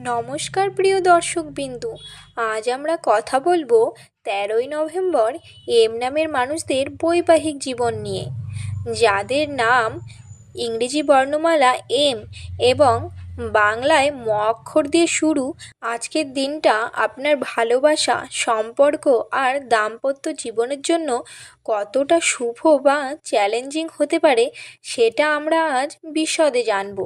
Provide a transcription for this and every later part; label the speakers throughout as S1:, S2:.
S1: নমস্কার প্রিয় দর্শক বিন্দু আজ আমরা কথা বলব তেরোই নভেম্বর এম নামের মানুষদের বৈবাহিক জীবন নিয়ে। যাদের নাম ইংরেজি বর্ণমালা এম এবং বাংলায় ম অক্ষর দিয়ে শুরু, আজকের দিনটা আপনার ভালোবাসা, সম্পর্ক আর দাম্পত্য জীবনের জন্য কতটা শুভ বা চ্যালেঞ্জিং হতে পারে সেটা আমরা আজ বিশদে জানব।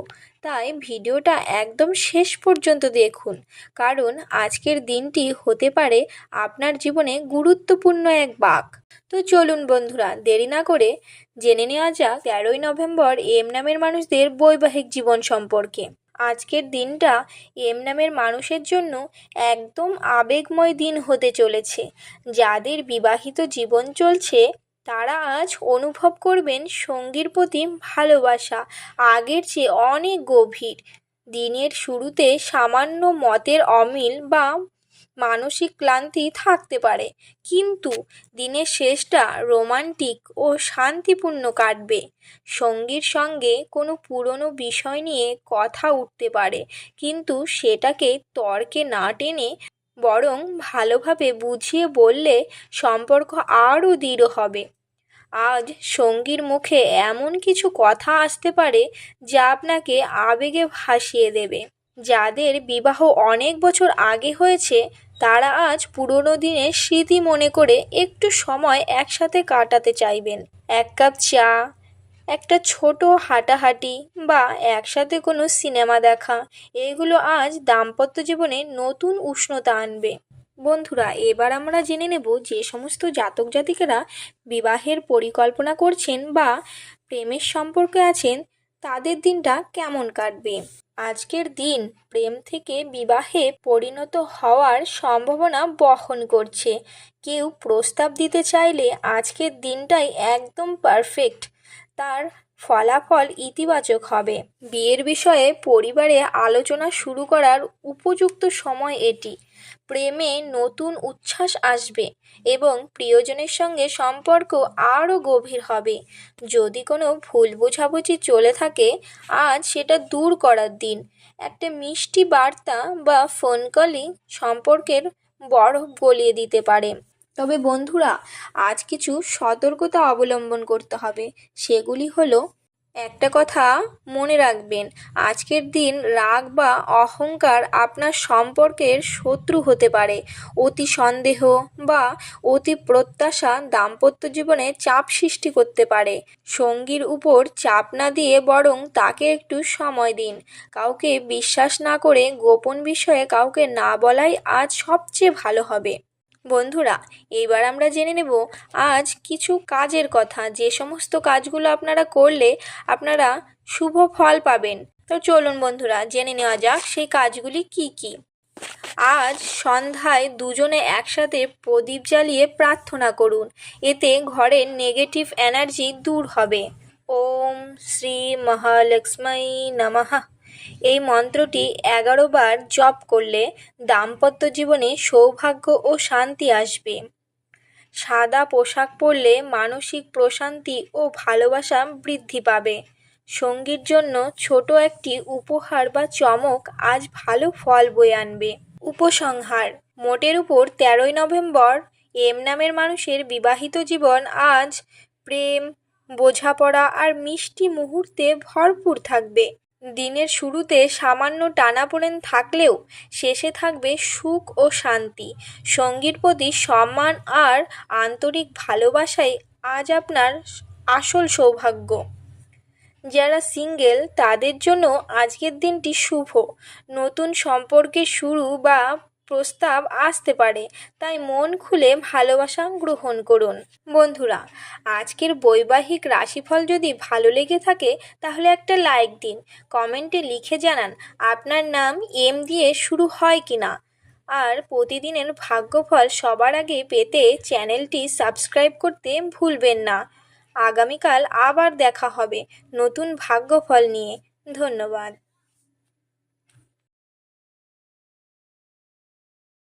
S1: তাই ভিডিওটা একদম শেষ পর্যন্ত দেখুন, কারণ আজকের দিনটি হতে পারে আপনার জীবনে গুরুত্বপূর্ণ এক বাঁক। তো চলুন বন্ধুরা, দেরি না করে জেনে নেওয়া যাক তেরোই নভেম্বর এম নামের মানুষদের বৈবাহিক জীবন সম্পর্কে। আজকের দিনটা এম নামের মানুষের জন্য একদম আবেগময় দিন হতে চলেছে। যাদের বিবাহিত জীবন চলছে, তারা আজ অনুভব করবেন সঙ্গীর প্রতি ভালোবাসা, আগের চেয়ে অনেক গভীর। দিনের শুরুতে সামান্য মতের অমিল বা মানসিক ক্লান্তি থাকতে পারে। কিন্তু দিনের শেষটা রোমান্টিক ও শান্তিপূর্ণ কাটবে। সঙ্গীর সঙ্গে কোনো পুরনো বিষয় নিয়ে কথা উঠতে পারে, কিন্তু সেটাকে তর্কে না টেনে বরং ভালোভাবে বুঝিয়ে বললে সম্পর্ক আরও দৃঢ় হবে। আজ সঙ্গীর মুখে এমন কিছু কথা আসতে পারে যা আপনাকে আবেগে ভাসিয়ে দেবে। যাদের বিবাহ অনেক বছর আগে হয়েছে তারা আজ পুরনো দিনের স্মৃতি মনে করে একটু সময় একসাথে কাটাতে চাইবেন। এক কাপ চা, একটা ছোট হাঁটাহাঁটি বা একসাথে কোনো সিনেমা দেখা, এগুলো আজ দাম্পত্য জীবনে নতুন উষ্ণতা আনবে। বন্ধুরা, এবার আমরা জেনে নেব যে সমস্ত জাতক জাতিকেরা বিবাহের পরিকল্পনা করছেন বা প্রেমের সম্পর্কে আছেন তাদের দিনটা কেমন কাটবে? আজকের দিন প্রেম থেকে বিবাহে পরিণত হওয়ার সম্ভাবনা বহন করছে। কেউ প্রস্তাব দিতে চাইলে আজকের দিনটাই একদম পারফেক্ট তার ফলাফল ইতিবাচক হবে। বিয়ের বিষয়ে পরিবারে আলোচনা শুরু করার উপযুক্ত সময় এটি। প্রেমে নতুন উচ্ছ্বাস আসবে এবং প্রিয়জনের সঙ্গে সম্পর্ক আরও গভীর হবে। যদি কোনো ভুল বোঝাবুঝি চলে থাকে, আজ সেটা দূর করার দিন। একটা মিষ্টি বার্তা বা ফোন কলই সম্পর্কের বরফ গলিয়ে দিতে পারে। তবে বন্ধুরা, আজ কিছু সতর্কতা অবলম্বন করতে হবে। সেগুলি হলো, একটা কথা মনে রাখবেন, আজকের দিন রাগ বা অহংকার আপনার সম্পর্কের শত্রু হতে পারে। অতি সন্দেহ বা অতি প্রত্যাশা দাম্পত্য জীবনে চাপ সৃষ্টি করতে পারে। সঙ্গীর উপর চাপ না দিয়ে বরং তাকে একটু সময় দিন। কাউকে বিশ্বাস না করে গোপন বিষয়ে কাউকে না বলাই আজ সবচেয়ে ভালো হবে। বন্ধুরা এইবার আমরা জেনে নেব আজ কিছু কাজের কথা। যে সমস্ত কাজগুলো আপনারা করলে আপনারা শুভ ফল পাবেন। তো চলুন বন্ধুরা, জেনে নেওয়া যাক সেই কাজগুলি কি কি। আজ সন্ধ্যায় দুজনে একসাথে প্রদীপ জ্বালিয়ে প্রার্থনা করুন। এতে ঘরের নেগেটিভ এনার্জি দূর হবে। ওম শ্রী মহালক্ষ্মী নমঃ। এই মন্ত্রটি এগারো বার জপ করলে দাম্পত্য জীবনে সৌভাগ্য ও শান্তি আসবে। সাদা পোশাক পরলে মানসিক প্রশান্তি ও ভালোবাসা বৃদ্ধি পাবে। সঙ্গীর জন্য ছোট একটি উপহার বা চমক আজ ভালো ফল বয়ে আনবে। উপসংহার, মোটের উপর তেরোই নভেম্বর এম নামের মানুষের বিবাহিত জীবন আজ প্রেম, বোঝাপড়া আর মিষ্টি মুহূর্তে ভরপুর থাকবে। দিনের শুরুতে সামান্য টানাপোড়েন থাকলেও শেষে থাকবে সুখ ও শান্তি। সঙ্গীর প্রতি সম্মান আর আন্তরিক ভালোবাসাই আজ আপনার আসল সৌভাগ্য। যারা সিঙ্গেল, তাদের জন্য আজকের দিনটি শুভ। নতুন সম্পর্কের শুরু বা প্রস্তাব আসতে পারে, তাই মন খুলে ভালোবাসা গ্রহণ করুন। বন্ধুরা, আজকের বৈবাহিক রাশিফল যদি ভালো লেগে থাকে, তাহলে একটা লাইক দিন। কমেন্টে লিখে জানান, আপনার নাম এম দিয়ে শুরু হয় কি না আর প্রতিদিনের ভাগ্যফল সবার আগে পেতে চ্যানেলটি সাবস্ক্রাইব করতে ভুলবেন না। আগামীকাল আবার দেখা হবে নতুন ভাগ্যফল নিয়ে। ধন্যবাদ।